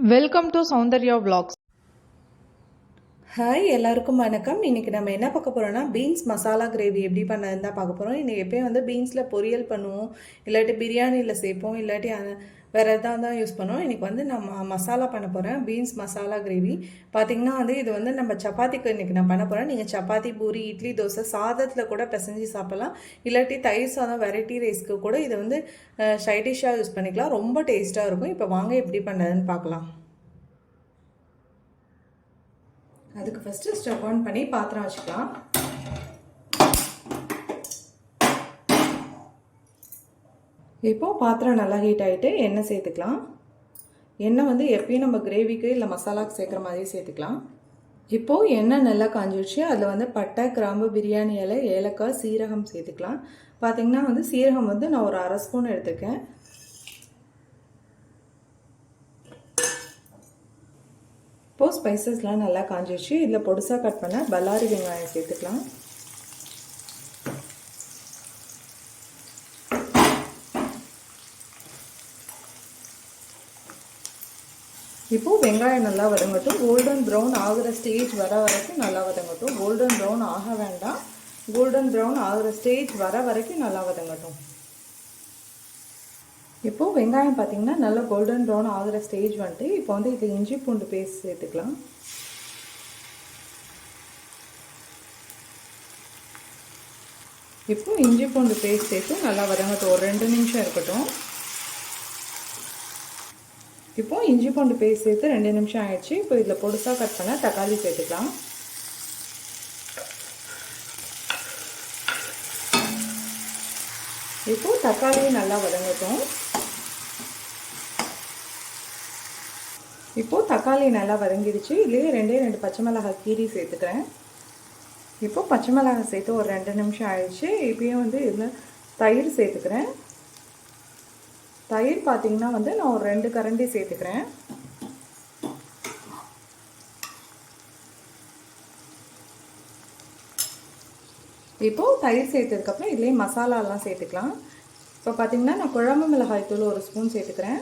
Welcome to Soundarya Vlogs. Hi எல்லாருக்கும் வணக்கம். இன்றைக்கி நம்ம என்ன பார்க்க போகிறோம்னா பீன்ஸ் மசாலா கிரேவி எப்படி பண்ணதுன்னு தான் பார்க்க போகிறோம் இன்றைக்கி எப்பயும் வந்து பீன்ஸில் பொரியல் பண்ணுவோம். இல்லாட்டி பிரியாணியில் சேர்ப்போம். இல்லாட்டி வேறு எதாவது தான் யூஸ் பண்ணுவோம். இன்றைக்கி வந்து நான் மசாலா பண்ண போகிறேன் பீன்ஸ் மசாலா கிரேவி பார்த்திங்கன்னா வந்து இது வந்து நம்ம சப்பாத்திக்கு இன்றைக்கி நான் பண்ண போகிறேன் நீங்கள் சப்பாத்தி பூரி இட்லி தோசை சாதத்தில் கூட பிசைஞ்சு சாப்பிட்லாம். இல்லாட்டி தயிர் சாதம் வெரைட்டி ரைஸ்க்கு கூட இதை வந்து சைடிஷாக யூஸ் பண்ணிக்கலாம். ரொம்ப டேஸ்ட்டாக இருக்கும். இப்போ வாங்க எப்படி பண்ணுறதுன்னு பார்க்கலாம். அதுக்கு ஃபஸ்ட்டு ஸ்டவ் ஆன் பண்ணி பாத்திரம் வச்சுக்கலாம். இப்போ பாத்திரம் நல்லா ஹீட் ஆகிட்டு எண்ணெய் சேர்த்துக்கலாம். எண்ணெய் வந்து எப்பயும் நம்ம கிரேவிக்கு இல்லை மசாலாக்கு சேர்க்குற மாதிரி சேர்த்துக்கலாம். இப்போது எண்ணெய் நல்லா காஞ்சிடுச்சு அதில் வந்து பட்டை கிராம்பு பிரியாணி இலை ஏலக்காய் சீரகம் சேர்த்துக்கலாம். பார்த்திங்கன்னா வந்து சீரகம் வந்து நான் ஒரு அரை ஸ்பூன் எடுத்துக்கேன் இப்போது ஸ்பைசஸ்லாம் நல்லா காஞ்சிடுச்சு இதில் பொடிசாக கட் பண்ண பல்லாரி வெங்காயம் சேர்த்துக்கலாம். இப்போது வெங்காயம் நல்லா வதங்கட்டும். கோல்டன் ப்ரௌன் ஆகிற ஸ்டேஜ் வர வரைக்கும் நல்லா வதங்கட்டும். கோல்டன் ப்ரௌன் ஆக வேண்டாம். கோல்டன் ப்ரௌன் ஆகிற ஸ்டேஜ் வர வரைக்கும் நல்லா வதங்கட்டும். இப்போது வெங்காயம் பார்த்திங்கன்னா நல்லா கோல்டன் ப்ரௌன் ஆகிற ஸ்டேஜ் வந்துட்டு இப்போ வந்து இதில் இஞ்சி பூண்டு பேஸ்ட் சேர்த்துக்கலாம். இப்போ இஞ்சி பூண்டு பேஸ்ட் சேர்த்து நல்லா வதங்கட்டும். ஒரு ரெண்டு நிமிஷம் இருக்கட்டும். இப்போ இஞ்சி பூண்டு பேஸ்ட் சேர்த்து ரெண்டு நிமிஷம் ஆயிடுச்சு. இப்போ இதில் பொடுசாக கட் பண்ண தக்காளி சேர்த்துக்கலாம். இப்போ தக்காளியை நல்லா வதங்கட்டும். இப்போது தக்காளி நல்லா வதங்கிடுச்சு. இதுலேயே ரெண்டே ரெண்டு பச்சை மிளகாய் கீரி சேர்த்துக்கிறேன். இப்போது பச்சை மிளகாய் சேர்த்து ஒரு ரெண்டு நிமிஷம் ஆயிடுச்சு. இப்போயும் வந்து இதில் தயிர் சேர்த்துக்கிறேன். தயிர் பார்த்திங்கன்னா வந்து நான் ஒரு ரெண்டு கரண்டி சேர்த்துக்கிறேன். இப்போது தயிர் சேர்த்ததுக்கப்புறம் இதுலேயே மசாலாலாம் சேர்த்துக்கலாம். இப்போ பார்த்திங்கன்னா நான் குழம்பு மிளகாய் தூள் ஒரு ஸ்பூன் சேர்த்துக்கிறேன்.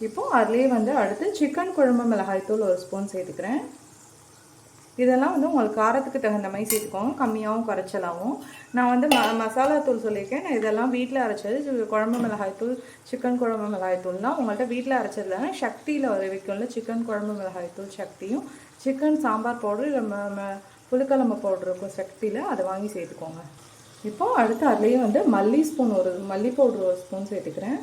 இப்போது அதுலேயே வந்து அடுத்து சிக்கன் குழம்பு மிளகாய் தூள் ஒரு ஸ்பூன் சேர்த்துக்கிறேன். இதெல்லாம் வந்து உங்களுக்கு காரத்துக்கு தகுந்த மாதிரி சேர்த்துக்கோங்க. கம்மியாகவும் குறைச்சலாகவும் நான் வந்து ம மசாலா தூள் சொல்லியிருக்கேன். நான் இதெல்லாம் வீட்டில் அரைச்சது குழம்பு மிளகாய் தூள் சிக்கன் குழம்பு மிளகாய் தூள்னால் உங்கள்கிட்ட வீட்டில் அரைச்சதுல சக்தியில் வர விற்கும்ல சிக்கன் குழம்பு மிளகாய் தூள் சக்தியும். சிக்கன் சாம்பார் பவுடர் இல்லை புளிக்கிழம்பு பவுடருக்கும் பவுடர் இருக்கும் சக்தியில் அதை வாங்கி சேர்த்துக்கோங்க. இப்போது அடுத்து அதுலேயே வந்து மல்லி ஸ்பூன் ஒரு மல்லி பவுடர் ஒரு ஸ்பூன் சேர்த்துக்கிறேன்.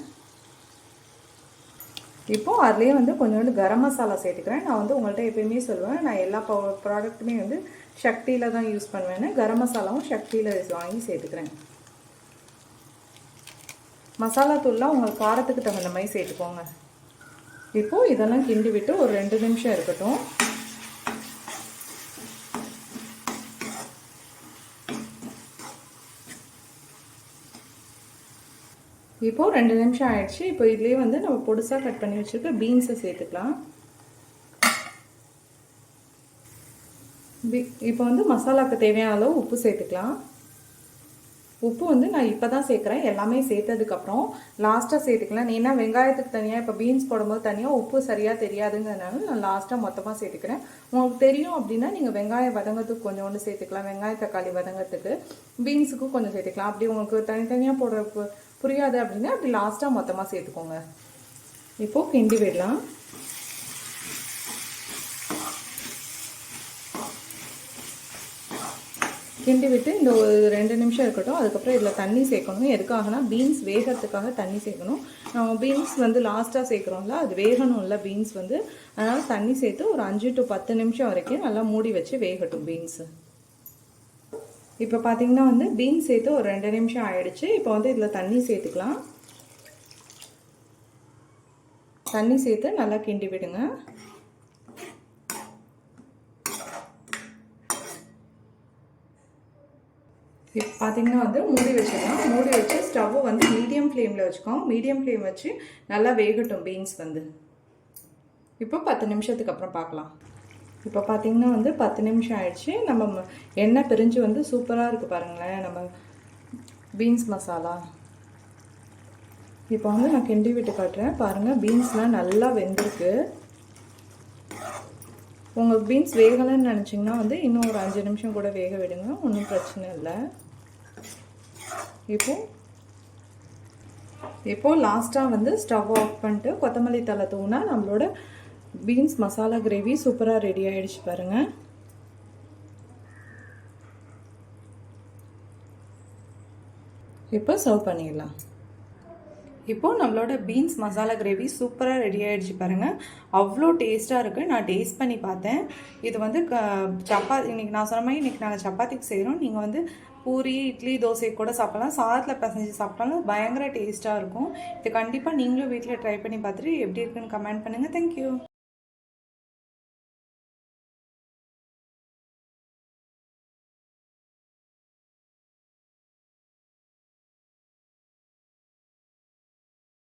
இப்போது அதுலேயே வந்து கொஞ்சோண்டு கரம் மசாலா சேர்த்துக்கிறேன். நான் வந்து உங்கள்கிட்ட எப்பயுமே சொல்லுவேன் நான் எல்லா ப்ராடக்ட்டுமே வந்து சக்தியில் தான் யூஸ் பண்ணுவேன்னு. கரம் மசாலாவும் சக்தியில் வாங்கி சேர்த்துக்கிறேன். மசாலா தூள்லாம் உங்களுக்கு காரத்துக்கு தகுந்த மாதிரி சேர்த்துக்கோங்க. இப்போது இதெல்லாம் கிண்டி விட்டு ஒரு ரெண்டு நிமிஷம் இருக்கட்டும். இப்போது ரெண்டு நிமிஷம் ஆயிடுச்சு. இப்போ இதுலேயே வந்து நம்ம பொடிசாக கட் பண்ணி வச்சுருக்க பீன்ஸை சேர்த்துக்கலாம். இப்போ வந்து மசாலாவுக்கு தேவையான அளவு உப்பு சேர்த்துக்கலாம். உப்பு வந்து நான் இப்போ தான் சேர்க்குறேன். எல்லாமே சேர்த்ததுக்கப்புறம் லாஸ்ட்டாக சேர்த்துக்கலாம். ஏன்னா வெங்காயத்துக்கு தனியாக இப்போ பீன்ஸ் போடும்போது தனியாக உப்பு சரியாக தெரியாதுங்கிறதுனால நான் லாஸ்ட்டாக மொத்தமாக சேர்த்துக்கிறேன். உங்களுக்கு தெரியும் அப்படின்னா நீங்கள் வெங்காயம் வதங்கத்துக்கு ஒன்று சேர்த்துக்கலாம். வெங்காய தக்காளி வதங்கத்துக்கு பீன்ஸுக்கும் கொஞ்சம் சேர்த்துக்கலாம். அப்படி உங்களுக்கு தனித்தனியாக போடுற பு- புரியாது அப்படின்னா அப்படி லாஸ்ட்டாக மொத்தமாக சேர்த்துக்கோங்க. இப்போது கிண்டி விடலாம். கிண்டி விட்டு இந்த ஒரு ரெண்டு நிமிஷம் இருக்கட்டும். அதுக்கப்புறம் இதில் தண்ணி சேர்க்கணும். எதுக்காகனா பீன்ஸ் வேகிறதுக்காக தண்ணி சேர்க்கணும். நம்ம பீன்ஸ் வந்து லாஸ்ட்டாக சேர்க்குறோம்ல அது வேகணும்ல பீன்ஸ் வந்து. அதனால் தண்ணி சேர்த்து ஒரு அஞ்சு டு பத்து நிமிஷம் வரைக்கும் நல்லா மூடி வச்சு வேகட்டும் பீன்ஸு இப்போ பார்த்தீங்கன்னா வந்து பீன்ஸ் சேர்த்து ஒரு ரெண்டு நிமிஷம் ஆயிடுச்சு. இப்போ வந்து இதில் தண்ணி சேர்த்துக்கலாம். தண்ணி சேர்த்து நல்லா கிண்டி விடுங்க. இப்போ பார்த்தீங்கன்னா வந்து மூடி வச்சுக்கலாம். மூடி வச்சு ஸ்டவ் வந்து மீடியம் ஃப்ளேமில் வச்சுக்கோங்க. மீடியம் ஃப்ளேம் வச்சு நல்லா வேகட்டும் பீன்ஸ் வந்து. இப்போ பத்து நிமிஷத்துக்கு அப்புறம் பார்க்கலாம் இப்போ பார்த்தீங்கன்னா வந்து பத்து நிமிஷம் ஆயிடுச்சு. நம்ம எண்ணெய் பிரிஞ்சு வந்து சூப்பராக இருக்குது பாருங்களேன். நம்ம பீன்ஸ் மசாலா. இப்போ வந்து நான் கிண்டி விட்டு காட்டுறேன். பாருங்கள் பீன்ஸ்லாம் நல்லா வெந்திருக்கு. உங்களுக்கு பீன்ஸ் வேகலைன்னு நினச்சிங்கன்னா வந்து இன்னும் ஒரு அஞ்சு நிமிஷம் கூட வேக விடுங்க. ஒன்றும் பிரச்சனை இல்லை. இப்போ இப்போது லாஸ்ட்டாக வந்து ஸ்டவ் ஆஃப் பண்ணிட்டு கொத்தமல்லி தலை தூணா நம்மளோட பீன்ஸ் மசாலா கிரேவி சூப்பராக ரெடி ஆகிடுச்சு பாருங்கள் இப்போ சர்வ் பண்ணிடலாம். இப்போது நம்மளோட பீன்ஸ் மசாலா கிரேவி சூப்பராக ரெடி ஆகிடுச்சு பாருங்கள் அவ்வளோ டேஸ்ட்டாக இருக்குது நான் டேஸ்ட் பண்ணி பார்த்தேன். இது வந்து க சப்பாத்தி இன்றைக்கி நான் சொன்ன மாதிரி இன்றைக்கி நாங்கள் சப்பாத்திக்கு செய்கிறோம் நீங்கள் வந்து பூரி இட்லி தோசை கூட சாப்பிடலாம். சாதத்தில் பிசைஞ்சு சாப்பிட்டாலும் பயங்கர டேஸ்ட்டாக இருக்கும். இது கண்டிப்பாக நீங்களும் வீட்டில் ட்ரை பண்ணி பார்த்துட்டு எப்படி இருக்குன்னு கமெண்ட் பண்ணுங்கள் தேங்க்யூ